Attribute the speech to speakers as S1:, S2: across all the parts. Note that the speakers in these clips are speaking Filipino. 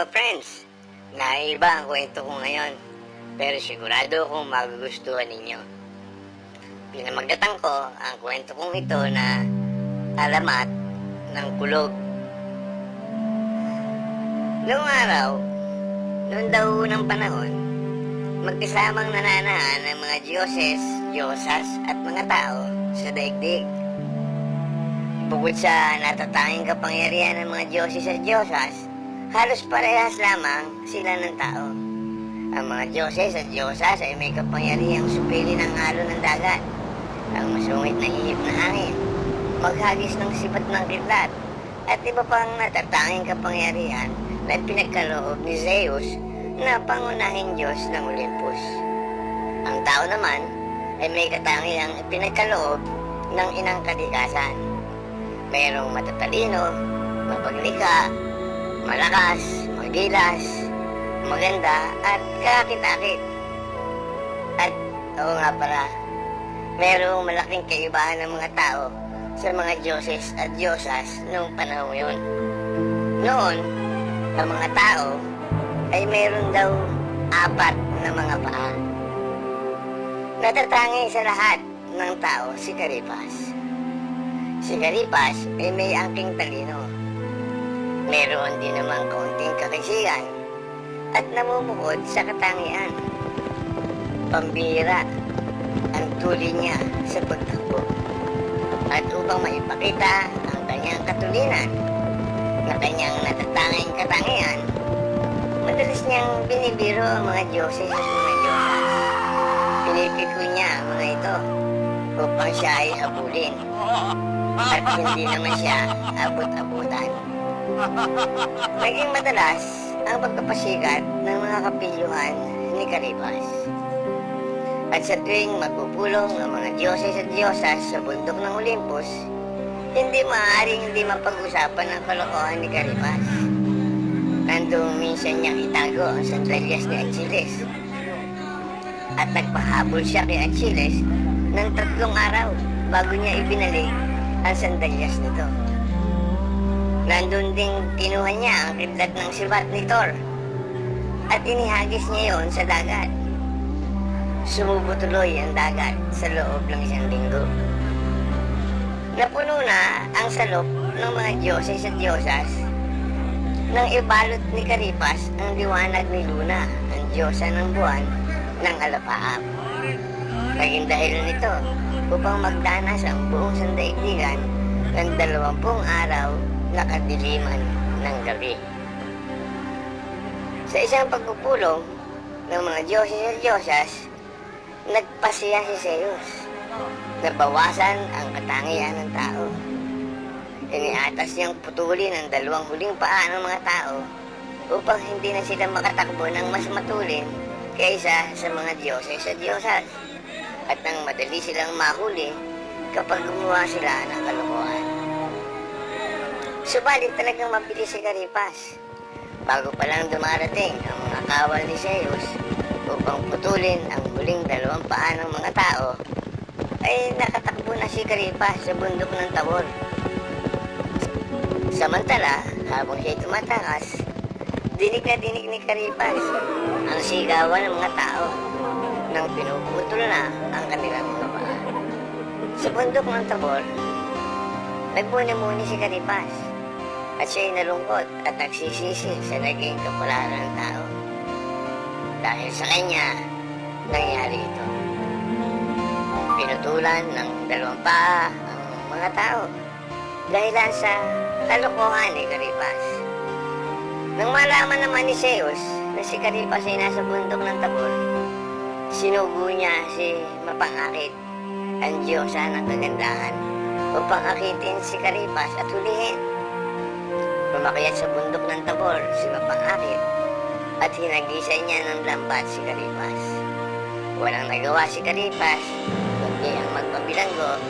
S1: Mga friends! Naiba ang kwento ko ngayon, pero sigurado kong magugustuhan ninyo. Pinamagatan ko ang kwento kong ito na alamat ng kulog. Noong araw, noong daw unang panahon, magkasamang nananahan ng mga Diyoses, Diyosas at mga tao sa daigdig. Bukod sa natatanging kapangyarihan ng mga Diyoses at Diyosas, halos parehas lamang sila ng tao. Ang mga Diyoses at Diyosas ay may kapangyarihang supili ng halo ng dagat, ang masungit na ihip na hangin, maghagis ng sibat ng kidlat, at iba pang natatanging kapangyarihan na pinagkaloob ni Zeus na pangunahing Diyos ng Olympus. Ang tao naman ay may katangiang pinagkaloob ng inang kalikasan. Mayroong matatalino, mapaglikha, malakas, magilas, maganda, at kakit-akit. At, oo nga pala, mayroong malaking kaibahan ng mga tao sa mga Diyoses at Diyosas noong panahon yun. Noon, ang mga tao ay mayroon daw apat na mga paa. Natatangi sa lahat ng tao si Karipas. Si Karipas ay may angking talino. Meron din namang kaunting kakisigan at namumukod sa katangian. Pambira ang tuli niya sa pagtakbo. At upang maipakita ang kanyang katulinan na kanyang natatanging katangian, madalas niyang binibiro ang mga Diyoses at mga Diyosas. Pinipiko niya ang mga ito upang siya ay habulin at hindi naman siya abot-abutan. Naging madalas ang pagkapasikat ng mga kapilyuhan ni Karibas. At sa tuwing magpupulong ang mga Diyoses at Diyosas sa bundok ng Olympus, hindi maaaring hindi mapag-usapan ang kalokohan ni Karibas. Nandong minsan niyang itago ang sandalyas ni Achilles. At nagpahabol siya kay Achilles ng tatlong araw bago niya ibinalik ang sandalyas nito. Nandun ding kinuha niya ang kidlat ng sibat ni Thor at inihagis niya yon sa dagat. Sumubo tuloy ang dagat sa loob ng isang linggo. Napuno na ang salop ng mga Diyoses at Diyosas nang ibalot ni Karipas ang liwanag ni Luna, ang Diyosa ng buwan ng alapaap. Naging dahilan nito upang magdanas ang buong sandaigdigan ng dalawampung araw na kadiliman ng gabi. Sa isang pagpupulong ng mga Diyoses at Diyosas, nagpasiya si Zeus. Nabawasan ang katangian ng tao. Iniatas niyang putulin ang dalawang huling paa ng mga tao upang hindi na sila makatakbo ng mas matulin kaysa sa mga Diyoses at Diyosas at nang madali silang mahuli kapag gumawa sila ng kalokohan. Subalit talagang mabilis si Karipas. Bago pa lang dumarating ang mga kawal ni Zeus upang putulin ang huling dalawang paa ng mga tao, ay nakatakbo na si Karipas sa bundok ng Tabor. Samantala, habang siya'y tumatakas, dinig na dinig ni Karipas ang sigawan ng mga tao nang pinuputol na ang kanilang mga paa. Sa bundok ng Tabor, nagmuni-muni si Karipas at siya'y nalungkot at nagsisisi sa naging kapalaran ng tao. Dahil sa kanya, nangyari ito. Pinutulan ng dalawang paa ang mga tao dahilan sa kalokohan ni Karipas. Nang malaman naman ni Zeus na si Karipas ay nasa bundok ng Tabor, sinugo niya si Mapangakit, ang Diyosa ng kagandahan, upang akitin si Karipas at hulihin. Lumakyat sa bundok ng Tabor si Mapangakit at hinagisan niya ng lambat si Karipas. Walang nagawa si Karipas kundi ang magpabilanggo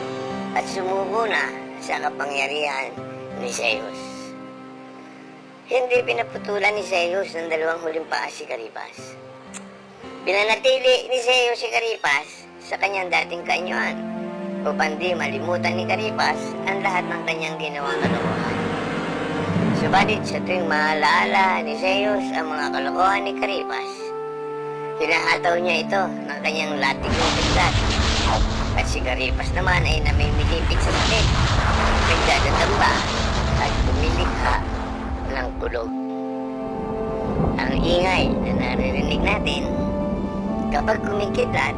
S1: at sumuko na sa kapangyarihan ni Zeus. Hindi pinaputulan ni Zeus ng dalawang huling paa si Karipas. Pinanatili ni Zeus si Karipas sa kanyang dating kanyuan upang di malimutan ni Karipas ang lahat ng kanyang ginawang kalokohan. Subalit sa tuwing maalaala ni Zeus ang mga kalokohan ni Karipas, hinahataw niya ito ng kanyang latigong biglat. At si Karipas naman ay namimilipit sa sakit, nagdadadamba at tumilikha ng kulog. Ang ingay na naririnig natin kapag kumikidlat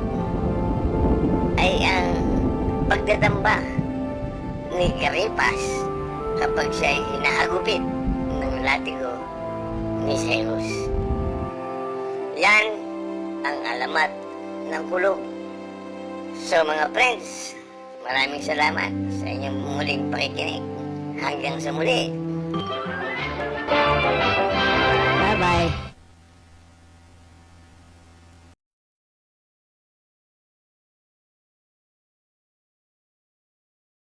S1: ay ang pagdadamba ni Karipas kapag siya ay hinahagupit ng latigo ni Zeus. Yan ang alamat ng kulog. So mga friends, maraming salamat sa inyong muling pakikinig. Hanggang sa muli.